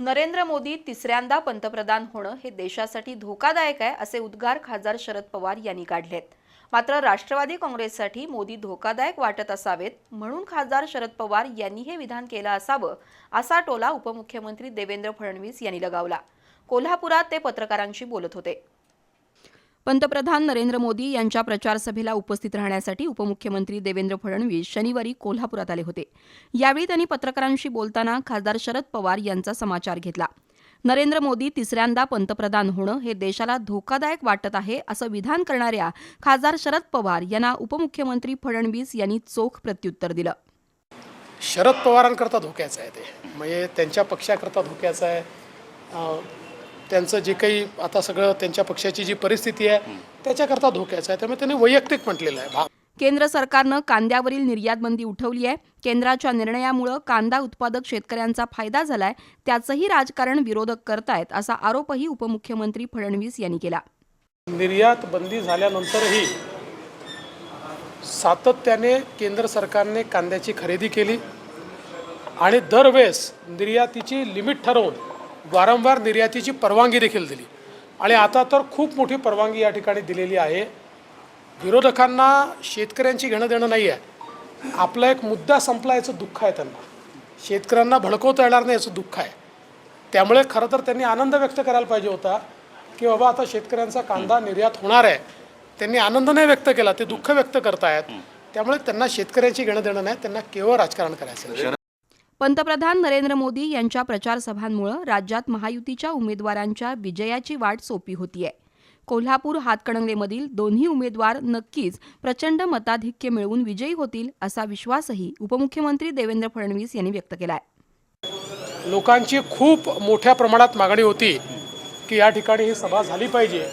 नरेंद्र मोदी तिसऱ्यांदा पंतप्रधान होणं हे देशासाठी धोकादायक आहे असे उद्गार खासदार शरद पवार यांनी काढलेत. मात्र राष्ट्रवादी काँग्रेससाठी मोदी धोकादायक वाटत असावेत म्हणून खासदार शरद पवार यांनी हे विधान केलं असावं असा टोला उपमुख्यमंत्री देवेंद्र फडणवीस यांनी लगावला. कोल्हापुरात ते पत्रकारांशी बोलत होते. पंतप्रधान नरेंद्र मोदी यांच्या प्रचार सभेला उपस्थित राहण्यासाठी उपमुख्यमंत्री देवेंद्र फडणवीस शनिवारी कोल्हापुरात आले होते. यावेळी त्यांनी पत्रकारांशी बोलताना खासदार शरद पवार यांचा समाचार घेतला. नरेंद्र मोदी तिसऱ्यांदा पंतप्रधान होणं हे देशाला धोकादायक वाटत आहे असं विधान करणाऱ्या खासदार शरद पवार यांना उपमुख्यमंत्री फडणवीस यांनी चोख प्रत्युत्तर दिलं. शरद पवारांकरता धोक्याचं आहे ते. म्हणजे त्यांच्या पक्षाकरता धोक्याचं आहे. त्यांचं जे काही आता सगळं त्यांच्या पक्षाची जी परिस्थिती आहे त्याच्याकरता धोक्याचं आहे. त्यामुळे त्यांनी वैयक्तिक म्हटलेलं आहे. केंद्र सरकारनं कांद्यावरील निर्यात बंदी उठवली आहे. केंद्राच्या निर्णयामुळं कांदा उत्पादक शेतकऱ्यांचा फायदा झालाय. त्याचंही राजकारण विरोधक करतायत असा आरोपही उपमुख्यमंत्री फडणवीस यांनी केला. निर्यात बंदी झाल्यानंतरही सातत्याने केंद्र सरकारने कांद्याची खरेदी केली आणि दरवेळेस निर्यातीची लिमिट ठरवून वारंवार निर्यातीची परवानगी देखील दिली. आणि आता तर खूप मोठी परवानगी या ठिकाणी दिलेली आहे. विरोधकांना शेतकऱ्यांची घेणं देणं नाही आहे. आपला एक मुद्दा संपला याचं दुःख आहे त्यांना. शेतकऱ्यांना भडकवता येणार नाही याचं दुःख आहे. त्यामुळे खरं तर त्यांनी आनंद व्यक्त करायला पाहिजे होता की बाबा आता शेतकऱ्यांचा कांदा निर्यात होणार आहे. त्यांनी आनंद नाही व्यक्त केला ते दुःख व्यक्त करतायत. त्यामुळे त्यांना शेतकऱ्यांची घेणं देणं नाही त्यांना केवळ राजकारण करायचं पंतप्रधान नरेंद्र मोदी यांच्या प्रचार सभांमुळं राज्यात महायुतीच्या उमेदवारांच्या विजयाची वाट सोपी होतीये. कोल्हापूर हातकणंगलेमधील दोन्ही उमेदवार नक्कीच प्रचंड मताधिक्य मिळवून विजयी होतील असा विश्वासही उपमुख्यमंत्री देवेंद्र फडणवीस यांनी व्यक्त केलाय. लोकांची खूप मोठ्या प्रमाणात मागणी होती की या ठिकाणी ही सभा झाली पाहिजे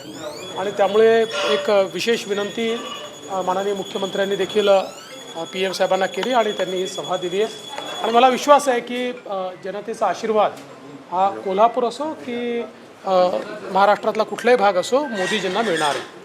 आणि त्यामुळे एक विशेष विनंती माननीय मुख्यमंत्र्यांनी देखील पी एम साहेबांना केली आणि त्यांनी ही सभा दिली आहे आणि मला विश्वास आहे की जनतेचा आशीर्वाद हा कोल्हापूर असो की महाराष्ट्रातला कुठलाही भाग असो मोदीजींना मिळणार आहे.